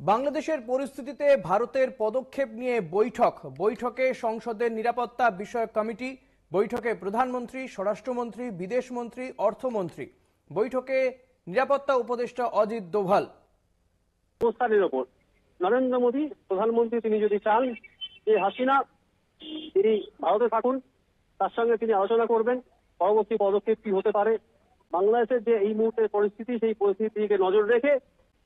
বাংলাদেশের পরিস্থিতিতে ভারতের পদক্ষেপ নিয়ে বৈঠক। বৈঠকে সংসদের নিরাপত্তা বিষয়ক কমিটি, বৈঠকে প্রধানমন্ত্রী, স্বরাষ্ট্রমন্ত্রী, বিদেশমন্ত্রী, অর্থমন্ত্রী। বৈঠকে নিরাপত্তা উপদেষ্টা অজিত দোভাল। অবস্থানের ওপর। নরেন্দ্র মোদী, প্রধানমন্ত্রী তিনি যদি চান যে হাসিনা, তিনি ভারতে থাকুন, তার সঙ্গে তিনি আলোচনা করবেন, পরবর্তী পদক্ষেপ কি হতে পারে। বাংলাদেশের যে এই মুহূর্তের পরিস্থিতি, সেই পরিস্থিতির দিকে নজর রেখে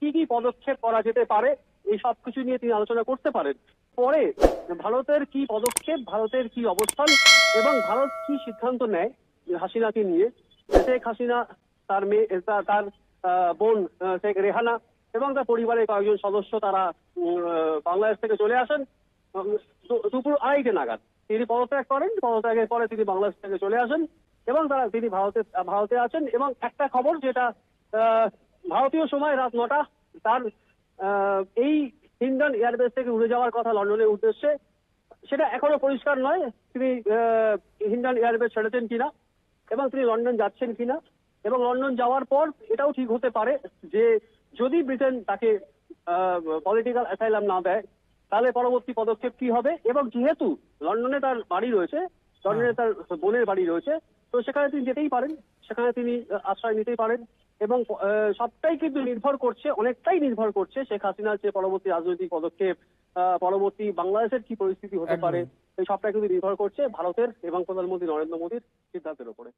কি কি পদক্ষেপ করা যেতে পারে, এই সব কিছু নিয়ে তিনি আলোচনা করতে পারেন। পরে ভারতের কি পদক্ষেপ, ভারতের কি অবস্থান এবং ভারত কি সিদ্ধান্ত নেয় হাসিনাকে নিয়ে? শেখ হাসিনা, তার মেয়ে তার- বোন শেখ রেহানা এবং তার পরিবারের কয়েকজন সদস্য তারা বাংলাদেশ থেকে চলে আসেন। দুপুর আড়াইটে নাগাদ তিনি পদত্যাগ করেন। পদত্যাগের পরে তিনি বাংলাদেশ থেকে চলে আসেন এবং তারা, তিনি ভারতে ভারতে আছেন এবং একটা খবর যেটা ভারতীয় সময় রাত নটা তার আহ, এই হিন্ডন এয়ারবেস থেকে উড়ে যাওয়ার কথা লন্ডনের উদ্দেশ্যে সেটা এখনও পরিষ্কার নয় তিনি হিন্ডন এয়ারবেস ছেড়েছেন কিনা এবং তিনি লন্ডন যাচ্ছেন কিনা এবং লন্ডন যাওয়ার পর এটাও ঠিক হতে পারে যে যদি ব্রিটেন তাকে পলিটিক্যাল অ্যাসাইলাম না দেয় তাহলে পরবর্তী পদক্ষেপ কি হবে? এবং যেহেতু লন্ডনে তার বাড়ি রয়েছে লন্ডনে তার বোনের বাড়ি রয়েছে তো সেখানে তিনি যেতেই পারেন সেখানে তিনি আশ্রয় নিতেই পারেন। এবং আহ, সবটাই কিন্তু নির্ভর করছে অনেকটাই নির্ভর করছে শেখ হাসিনার যে পরবর্তী রাজনৈতিক পদক্ষেপ আহ, পরবর্তী বাংলাদেশের কি পরিস্থিতি হতে পারে এই সবটাই কিন্তু নির্ভর করছে ভারতের এবং প্রধানমন্ত্রী নরেন্দ্র মোদীর সিদ্ধান্তের উপরে।